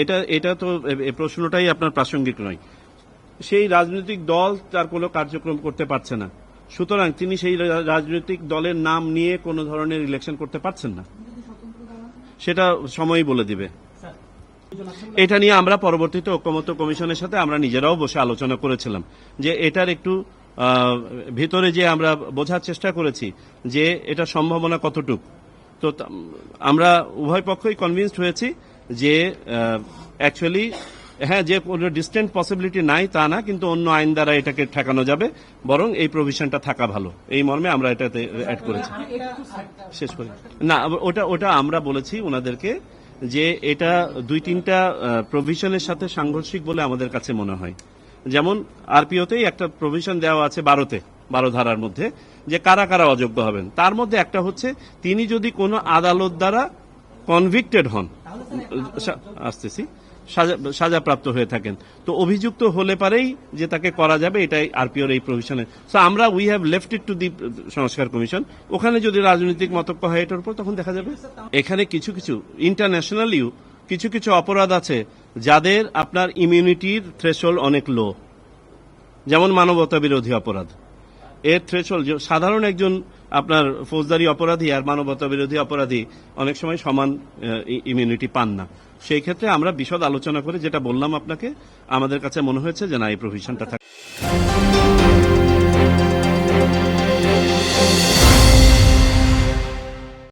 এটা এটা তো প্রশ্নটাই আপনার প্রাসঙ্গিক নয়। সেই রাজনৈতিক দল তার কোনো কার্যক্রম করতে পারছে না। সুতরাং তিনি সেই রাজনৈতিক দলের নাম নিয়ে কোনো ধরনের ইলেকশন করতে পারছেন না। সেটা সময়ই বলে দিবে। এটা নিয়ে আমরা পরবর্তীতে ঐক্যমত্য কমিশনের সাথে আমরা নিজেরাও বসে আলোচনা করেছিলাম যে এটার একটু ভিতরে যে আমরা বোঝার চেষ্টা করেছি যে এটা সম্ভাবনা কতটুক। তো আমরা উভয় পক্ষই কনভিন্সড হয়েছি যে অ্যাকচুয়ালি হ্যাঁ যে কোনো ডিস্টেন্ট পসিবিলিটি নাই তা না, কিন্তু অন্য আইন দ্বারা এটাকে ঠেকানো যাবে, বরং এই প্রভিশনটা থাকা ভালো। এই মর্মে আমরা এটাতে অ্যাড করেছি। শেষ করি। না, ওটা ওটা আমরা বলেছি ওনাদেরকে যে এটা দুই তিনটা প্রভিশনের সাথে সাংঘর্ষিক বলে আমাদের কাছে মনে হয়। যেমন আরপিওতেই একটা প্রভিশন দেওয়া আছে বারোতে, বারো ধারার মধ্যে, যে কারা কারা অযোগ্য হবেন। তার মধ্যে একটা হচ্ছে, তিনি যদি কোনো আদালত দ্বারা কনভিক্টেড হন আসতেছি। সাজা- সাজাপ্রাপ্ত হয়ে থাকেন। তো অভিযুক্ত হলে পারেই যে তাকে করা যাবে, এটাই আরপিওর এই প্রভিশনে। সো আমরা we have left it to the সংস্কার কমিশন। ওখানে যদি রাজনৈতিক মতক্য হয় এটার উপর, তখন দেখা যাবে। এখানে কিছু কিছু ইন্টারন্যাশনালিও কিছু কিছু অপরাধ আছে, যাদের আপনার ইমিউনিটির থ্রেশহোল্ড অনেক লো যেমন মানবতা বিরোধী অপরাধ। এর থ্রেশহোল্ড সাধারণ একজন আপনার ফৌজদারি অপরাধী আর মানবতা বিরোধী অপরাধী অনেক সময় সমান ইমিউনিটি পান না। সেই ক্ষেত্রে আমরা বিশদ আলোচনা করে যেটা বললাম আপনাকে, আমাদের কাছে মনে হয়েছে যে না, এই প্রভিশনটা থাকে